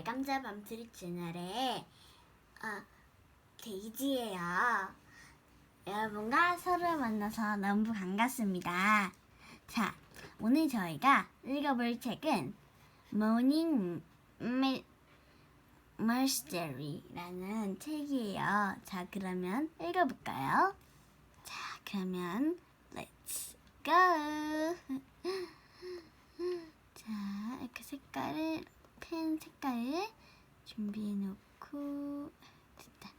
말감자 밤 트리 채널의 어, 데이지예요. 여러분과 서로 만나서 너무 반갑습니다. 자, 오늘 저희가 읽어볼 책은 모닝 머스테리라는 책이에요. 자, 그러면 읽어볼까요? 자, 그러면 let's go. 자, 이렇게 색깔을 펜 색깔을 준비해 놓고 됐다.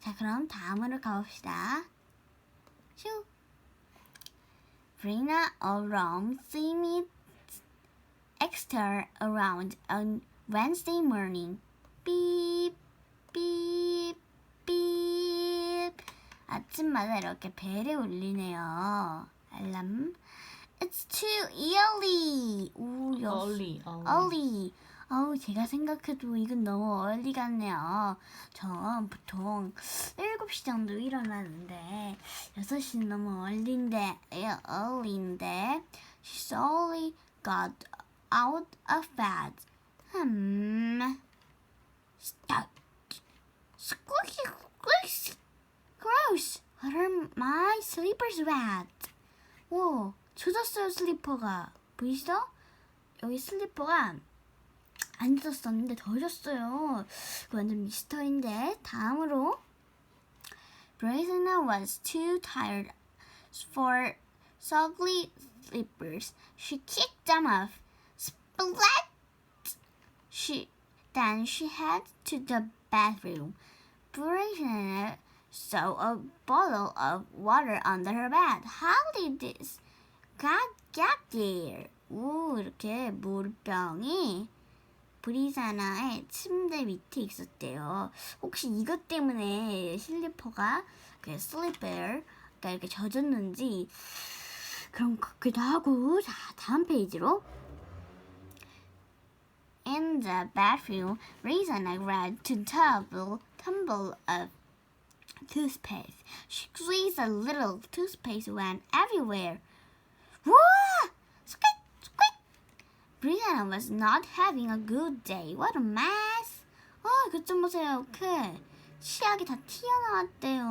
자, 그럼 다음으로 가봅시다. 슈. Bring along, see me extra around on Wednesday morning. 삐, 삐, 삐. 아침마다 이렇게 벨이 울리네요. 알람. It's too early. 오, early, early. early. 어우, 제가 생각해도 이건 너무 early 같네요. 전 보통 7시 정도 일어나는데 6시는 너무 예, early인데 She's only got out of bed. 음. Squeaky, squeaky. Gross. Are my slippers wet? 오, 젖었어요, 슬리퍼가. 보이시죠? 여기 슬리퍼가 안 젖었었는데 더 젖었어요. 이거 완전 미스터인데. 다음으로. Brazina was too tired for soggy slippers. She kicked them off. Splat! She, then she head to the bathroom. Brazina saw a bottle of water under her bed. How did this got get there? 오, 이렇게 물병이 브리사나의 침대 밑에 있었대요. 혹시 이것 때문에 슬리퍼가 그 슬리퍼가 이렇게 젖었는지 그런 것 같기도 하고 자 다음 페이지로 In the bathroom, Rizana grabbed to tumble tumble of toothpaste. She squeezed a little toothpaste went everywhere. Whoa! Brianna was not having a good day. What a mess! 어, 이것 좀 보세요. 그 치약이 다 튀어나왔대요.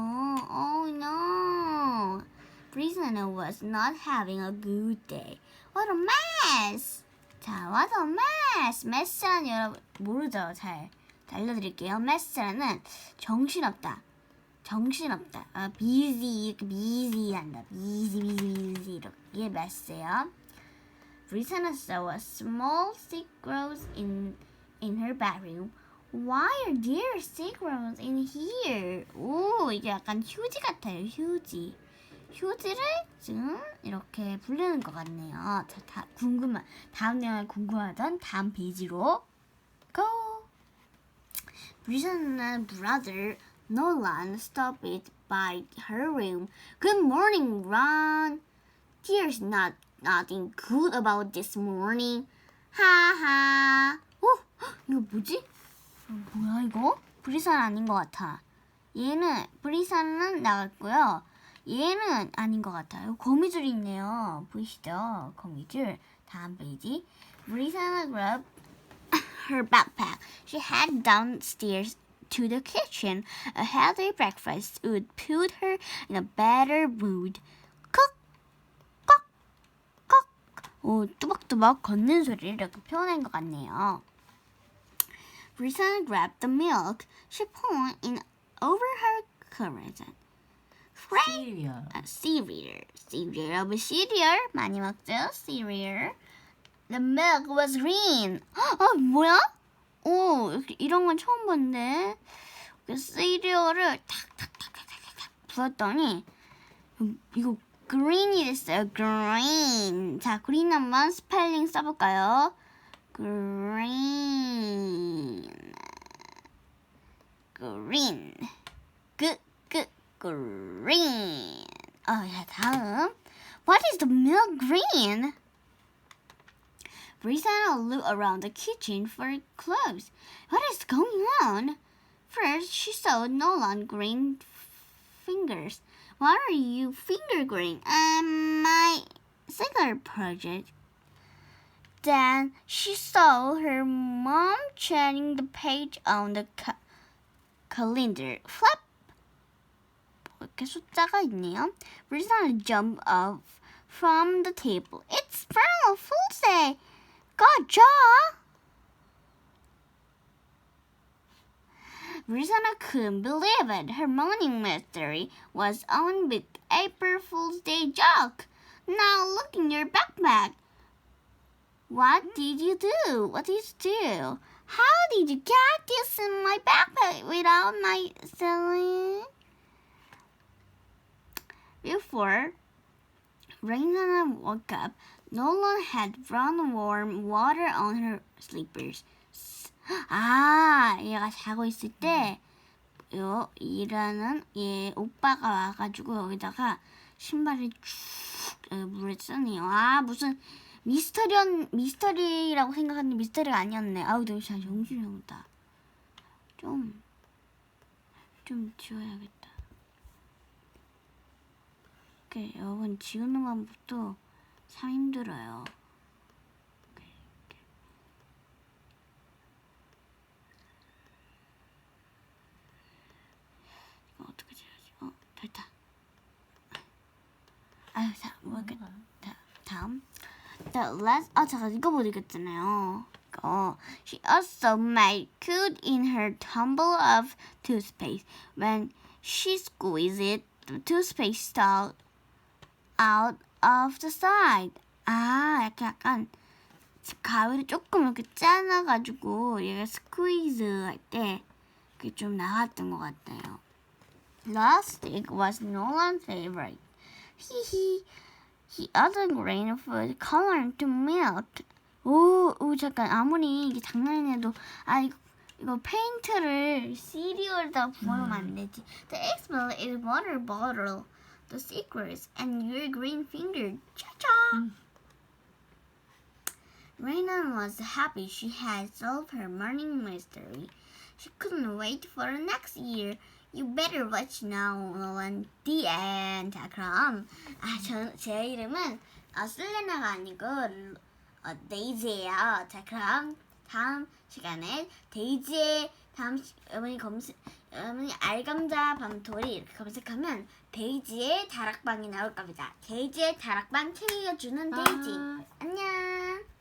Oh no! Brianna was not having a good day. What a mess! 자, what a mess! mess라는 여러분 모르죠? 잘 알려드릴게요. mess라는 정신없다. 정신없다. 아, busy, busy 한다. busy, busy, busy 이렇게 mess예요. Brisanna saw a small squirrels in in her bedroom. Why are there squirrels in here? 오, 이게 약간 휴지 같아요. 휴지. 휴지를 지금 이렇게 부르는 것 같네요. 자, 다 궁금한 다음 내용에 궁금하던 다음 페이지로 go. Brisanna's brother Nolan stopped by her room. Good morning, Ron. There's not nothing good about this morning. 하하. 어? 헉, 이거 뭐지? 어, 뭐야 이거? 브리산 아닌 것 같아. 얘는 브리산은 나갔고요. 얘는 아닌 것 같아요. 거미줄이 있네요. 보이시죠? 거미줄. 다음 페이지. 브리산은 grabbed her backpack. She headed downstairs to the kitchen. A healthy breakfast would put her in a better mood. 콕. 오, 뚜벅뚜벅 걷는 소리를 이렇게 표현한 것 같네요. Brisanna grabbed the milk. She poured in over her current. cereal. 아, cereal. cereal of cereal. 많이 먹죠? cereal. The milk was green. 아, 뭐야? 오, 이런 건 처음 봤는데. 그 시리얼을 탁탁탁탁탁탁 부었더니 음, 이거 green이 됐어요. green. 자, green 한번 스펠링 써볼까요? green. green. 그, 그, green. 어, 야, 다음. What is the milk green? Brisanna looked around the kitchen for clothes. What is going on? First, she saw Nolan green fingers. What are you finger green? Um, my cigar project. Then she saw her mom turning the page on the ca- calendar. Flap! 이렇게 숫자가 있네요. Rosanna jumped up from the table. It's April Fool's Day! Gotcha! Rosanna couldn't believe it. Her morning mystery was on with April Fool's Day joke. Now look in your backpack. What did you do? What did you do? How did you get this in my backpack without my selling? Before Raina woke up, Nolan had run warm water on her slippers. 아, 얘가 자고 있을 때, 요, 일하는 얘 오빠가 와가지고 여기다가 신발을 쭉 어, 물에 쓰네요. 아, 무슨 미스터리언, 미스터리라고 생각했는데 미스터리가 아니었네. 아우, 너무 잘 정신이 없다. 좀, 좀 지워야겠다. 오케이, 여러분, 지우는 방법도 참 힘들어요. The last, 아, 제가 이거 못 읽었잖아요. 어, she also made good in her tumble of toothpaste. When she squeezed it, the toothpaste stalled out of the side. 아, 약간, 약간 가위를 조금 이렇게 짜놔가지고 얘가 스퀴즈 할 때 그게 좀 나왔던 것 같아요. Last stick was Nolan's favorite. Hehe. He added grain of food coloring to milk. 오, 오, 잠깐 아무리 이게 장난이라도 아 이거 이거 페인트를 시리얼에다 부으면 안 되지. The expert is water bottle. The secrets and your green finger. Cha-cha. Raina was happy she had solved her morning mystery. She couldn't wait for next year. You better watch now, Nolan. The end. 자, 그럼 아, 저, 제 이름은 어, 슬레나가 아니고 어, 데이지예요. 자, 그럼 다음 시간에 데이지의 다음 시, 어머니 검색 어머니 알감자 밤토리 이렇게 검색하면 데이지의 다락방이 나올 겁니다. 데이지의 다락방 챙겨주는 데이지. 아. 안녕.